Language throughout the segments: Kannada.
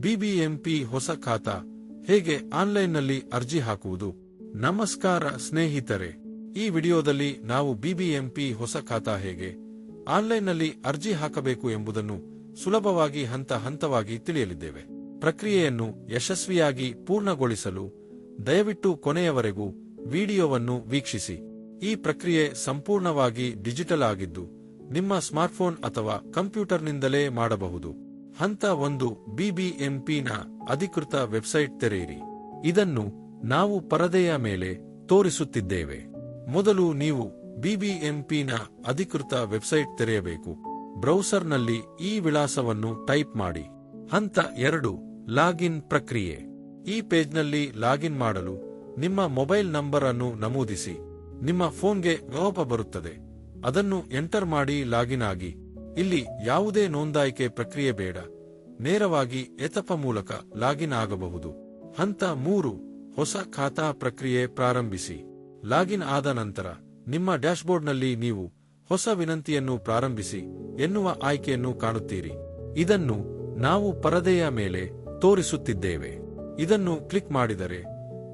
ಬಿಬಿಎಂಪಿ ಹೊಸ ಖಾತಾ. ಹೇಗೆ ಆನ್ಲೈನ್ನಲ್ಲಿ ಅರ್ಜಿ ಹಾಕುವುದು? ನಮಸ್ಕಾರ ಸ್ನೇಹಿತರೆ. ಈ ವಿಡಿಯೋದಲ್ಲಿ ನಾವು ಬಿಬಿಎಂಪಿ ಹೊಸ ಖಾತಾ ಹೇಗೆ? ಆನ್ಲೈನ್ನಲ್ಲಿ ಅರ್ಜಿ ಹಾಕಬೇಕು ಎಂಬುದನ್ನು ಸುಲಭವಾಗಿ ಹಂತ ಹಂತವಾಗಿ ತಿಳಿಯಲಿದ್ದೇವೆ. ಪ್ರಕ್ರಿಯೆಯನ್ನು ಯಶಸ್ವಿಯಾಗಿ ಪೂರ್ಣಗೊಳಿಸಲು ದಯವಿಟ್ಟು ಕೊನೆಯವರೆಗೂ ವಿಡಿಯೋವನ್ನು ವೀಕ್ಷಿಸಿ. ಈ ಪ್ರಕ್ರಿಯೆ ಸಂಪೂರ್ಣವಾಗಿ ಡಿಜಿಟಲ್ ಆಗಿದ್ದು, ನಿಮ್ಮ ಸ್ಮಾರ್ಟ್ಫೋನ್ ಅಥವಾ ಕಂಪ್ಯೂಟರ್ನಿಂದಲೇ ಮಾಡಬಹುದು. ಹಂತ ಒಂದು ಬಿಬಿಎಂಪಿನ ಅಧಿಕೃತ ವೆಬ್ಸೈಟ್ ತೆರೆಯಿರಿ. ಇದನ್ನು ನಾವು ಪರದೆಯ ಮೇಲೆ ತೋರಿಸುತ್ತಿದ್ದೇವೆ. ಮೊದಲು ನೀವು ಬಿಬಿಎಂಪಿನ ಅಧಿಕೃತ ವೆಬ್ಸೈಟ್ ತೆರೆಯಬೇಕು. ಬ್ರೌಸರ್ನಲ್ಲಿ ಈ ವಿಳಾಸವನ್ನು ಟೈಪ್ ಮಾಡಿ. ಹಂತ ಎರಡು, ಲಾಗಿನ್ ಪ್ರಕ್ರಿಯೆ. ಈ ಪೇಜ್ನಲ್ಲಿ ಲಾಗಿನ್ ಮಾಡಲು ನಿಮ್ಮ ಮೊಬೈಲ್ ನಂಬರ್ ಅನ್ನು ನಮೂದಿಸಿ. ನಿಮ್ಮ ಫೋನ್ಗೆ ಗೋಪ ಬರುತ್ತದೆ. ಅದನ್ನು ಎಂಟರ್ ಮಾಡಿ ಲಾಗಿನ್ ಆಗಿ. ಇಲ್ಲಿ ಯಾವುದೇ ನೋಂದಾಯಿಕೆ ಪ್ರಕ್ರಿಯೆ ಬೇಡ. ನೇರವಾಗಿ ಎತಪ ಮೂಲಕ ಲಾಗಿನ್ ಆಗಬಹುದು. ಹಂತ ಮೂರು, ಹೊಸ ಖಾತಾ ಪ್ರಕ್ರಿಯೆ ಪ್ರಾರಂಭಿಸಿ. ಲಾಗಿನ್ ಆದ ನಂತರ ನಿಮ್ಮ ಡ್ಯಾಶ್ಬೋರ್ಡ್ನಲ್ಲಿ ನೀವು ಹೊಸ ವಿನಂತಿಯನ್ನು ಪ್ರಾರಂಭಿಸಿ ಎನ್ನುವ ಆಯ್ಕೆಯನ್ನು ಕಾಣುತ್ತೀರಿ. ಇದನ್ನು ನಾವು ಪರದೆಯ ಮೇಲೆ ತೋರಿಸುತ್ತಿದ್ದೇವೆ. ಇದನ್ನು ಕ್ಲಿಕ್ ಮಾಡಿದರೆ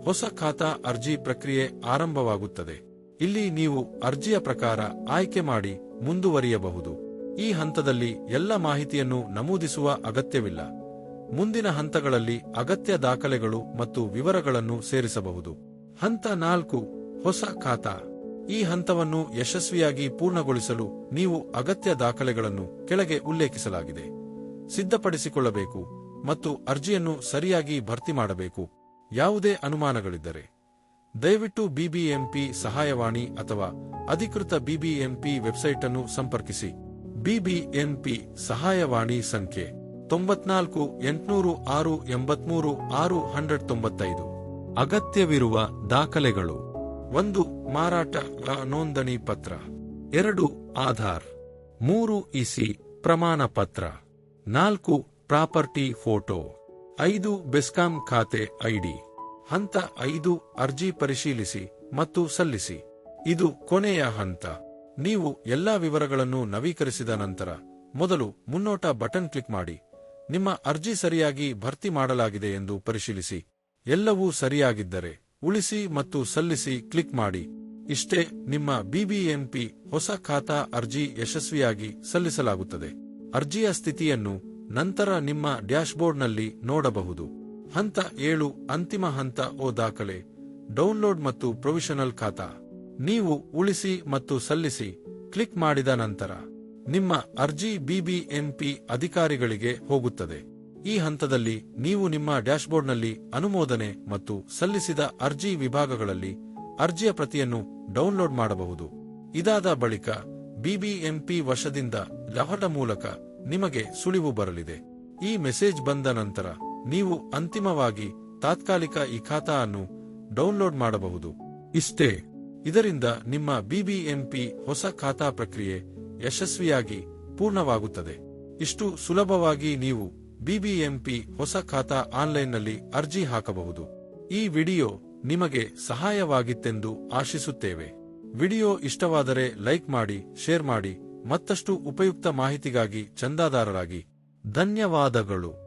ಹೊಸ ಖಾತಾ ಅರ್ಜಿ ಪ್ರಕ್ರಿಯೆ ಆರಂಭವಾಗುತ್ತದೆ. ಇಲ್ಲಿ ನೀವು ಅರ್ಜಿಯ ಪ್ರಕಾರ ಆಯ್ಕೆ ಮಾಡಿ ಮುಂದುವರಿಯಬಹುದು. ಈ ಹಂತದಲ್ಲಿ ಎಲ್ಲ ಮಾಹಿತಿಯನ್ನು ನಮೂದಿಸುವ ಅಗತ್ಯವಿಲ್ಲ. ಮುಂದಿನ ಹಂತಗಳಲ್ಲಿ ಅಗತ್ಯ ದಾಖಲೆಗಳು ಮತ್ತು ವಿವರಗಳನ್ನು ಸೇರಿಸಬಹುದು. ಹಂತ ನಾಲ್ಕು, ಹೊಸ ಖಾತಾ. ಈ ಹಂತವನ್ನು ಯಶಸ್ವಿಯಾಗಿ ಪೂರ್ಣಗೊಳಿಸಲು ನೀವು ಅಗತ್ಯ ದಾಖಲೆಗಳನ್ನು ಕೆಳಗೆ ಉಲ್ಲೇಖಿಸಲಾಗಿದೆ. ಸಿದ್ಧಪಡಿಸಿಕೊಳ್ಳಬೇಕು ಮತ್ತು ಅರ್ಜಿಯನ್ನು ಸರಿಯಾಗಿ ಭರ್ತಿ ಮಾಡಬೇಕು. ಯಾವುದೇ ಅನುಮಾನಗಳಿದ್ದರೆ. ದಯವಿಟ್ಟು ಬಿಬಿಎಂಪಿ ಸಹಾಯವಾಣಿ ಅಥವಾ ಅಧಿಕೃತ ಬಿಬಿಎಂಪಿ ವೆಬ್ಸೈಟ್ ಅನ್ನು ಸಂಪರ್ಕಿಸಿ. ಬಿಬಿಎಂಪಿ ಸಹಾಯವಾಣಿ ಸಂಖ್ಯೆ ತೊಂಬತ್ನಾಲ್ಕು ಎಂಟುನೂರು ಆರು ಎಂಬತ್ಮೂರು ಆರು ಹಂಡ್ರೆಡ್ ತೊಂಬತ್ತೈದು. ಅಗತ್ಯವಿರುವ ದಾಖಲೆಗಳು. ಒಂದು, ಮಾರಾಟ ನೋಂದಣಿ ಪತ್ರ. ಎರಡು, ಆಧಾರ್. ಮೂರು ಇಸಿ ಪ್ರಮಾಣ ಪತ್ರ. ನಾಲ್ಕು, ಪ್ರಾಪರ್ಟಿ ಫೋಟೋ. ಐದು, ಬೆಸ್ಕಾಂ ಖಾತೆ ಐಡಿ. ಹಂತ ಐದು, ಅರ್ಜಿ ಪರಿಶೀಲಿಸಿ ಮತ್ತು ಸಲ್ಲಿಸಿ. ಇದು ಕೊನೆಯ ಹಂತ. ನೀವು ಎಲ್ಲಾ ವಿವರಗಳನ್ನು ನವೀಕರಿಸಿದ ನಂತರ ಮೊದಲು ಮುನ್ನೋಟ ಬಟನ್ ಕ್ಲಿಕ್ ಮಾಡಿ. ನಿಮ್ಮ ಅರ್ಜಿ ಸರಿಯಾಗಿ ಭರ್ತಿ ಮಾಡಲಾಗಿದೆ ಎಂದು ಪರಿಶೀಲಿಸಿ. ಎಲ್ಲವೂ ಸರಿಯಾಗಿದ್ದರೆ ಉಳಿಸಿ ಮತ್ತು ಸಲ್ಲಿಸಿ ಕ್ಲಿಕ್ ಮಾಡಿ. ಇಷ್ಟೇ ನಿಮ್ಮ ಬಿಬಿಎಂಪಿ ಹೊಸ ಖಾತಾ ಅರ್ಜಿ ಯಶಸ್ವಿಯಾಗಿ ಸಲ್ಲಿಸಲಾಗುತ್ತದೆ. ಅರ್ಜಿಯ ಸ್ಥಿತಿಯನ್ನು ನಂತರ ನಿಮ್ಮ ಡ್ಯಾಶ್ಬೋರ್ಡ್ನಲ್ಲಿ ನೋಡಬಹುದು. ಹಂತ ಏಳು ಅಂತಿಮ ಹಂತ ಓ ದಾಖಲೆ, ಡೌನ್ಲೋಡ್ ಮತ್ತು ಪ್ರೊವಿಷನಲ್ ಖಾತಾ. ನೀವು ಉಳಿಸಿ ಮತ್ತು ಸಲ್ಲಿಸಿ ಕ್ಲಿಕ್ ಮಾಡಿದ ನಂತರ ನಿಮ್ಮ ಅರ್ಜಿ ಬಿಬಿಎಂಪಿ ಅಧಿಕಾರಿಗಳಿಗೆ ಹೋಗುತ್ತದೆ. ಈ ಹಂತದಲ್ಲಿ ನೀವು ನಿಮ್ಮ ಡ್ಯಾಶ್ಬೋರ್ಡ್ನಲ್ಲಿ ಅನುಮೋದನೆ ಮತ್ತು ಸಲ್ಲಿಸಿದ ಅರ್ಜಿ ವಿಭಾಗಗಳಲ್ಲಿ ಅರ್ಜಿಯ ಪ್ರತಿಯನ್ನು ಡೌನ್ಲೋಡ್ ಮಾಡಬಹುದು. ಇದಾದ ಬಳಿಕ ಬಿಬಿಎಂಪಿ ವಶದಿಂದ ಲಹಡ ಮೂಲಕ ನಿಮಗೆ ಸುಳಿವು ಬರಲಿದೆ. ಈ ಮೆಸೇಜ್ ಬಂದ ನಂತರ ನೀವು ಅಂತಿಮವಾಗಿ ತಾತ್ಕಾಲಿಕ ಈ ಖಾತಾ ಅನ್ನು ಡೌನ್ಲೋಡ್ ಮಾಡಬಹುದು. ಇಷ್ಟೇ. ಇದರಿಂದ ನಿಮ್ಮ ಬಿಬಿಎಂಪಿ ಹೊಸ ಖಾತಾ ಪ್ರಕ್ರಿಯೆ ಯಶಸ್ವಿಯಾಗಿ ಪೂರ್ಣವಾಗುತ್ತದೆ. ಇಷ್ಟು ಸುಲಭವಾಗಿ ನೀವು ಬಿಬಿಎಂಪಿ ಹೊಸ ಖಾತಾ ಆನ್ಲೈನ್ನಲ್ಲಿ ಅರ್ಜಿ ಹಾಕಬಹುದು. ಈ ವಿಡಿಯೋ ನಿಮಗೆ ಸಹಾಯವಾಗಿತ್ತೆಂದು ಆಶಿಸುತ್ತೇವೆ. ವಿಡಿಯೋ ಇಷ್ಟವಾದರೆ ಲೈಕ್ ಮಾಡಿ, ಶೇರ್ ಮಾಡಿ, ಮತ್ತಷ್ಟು ಉಪಯುಕ್ತ ಮಾಹಿತಿಗಾಗಿ ಚಂದಾದಾರರಾಗಿ. ಧನ್ಯವಾದಗಳು.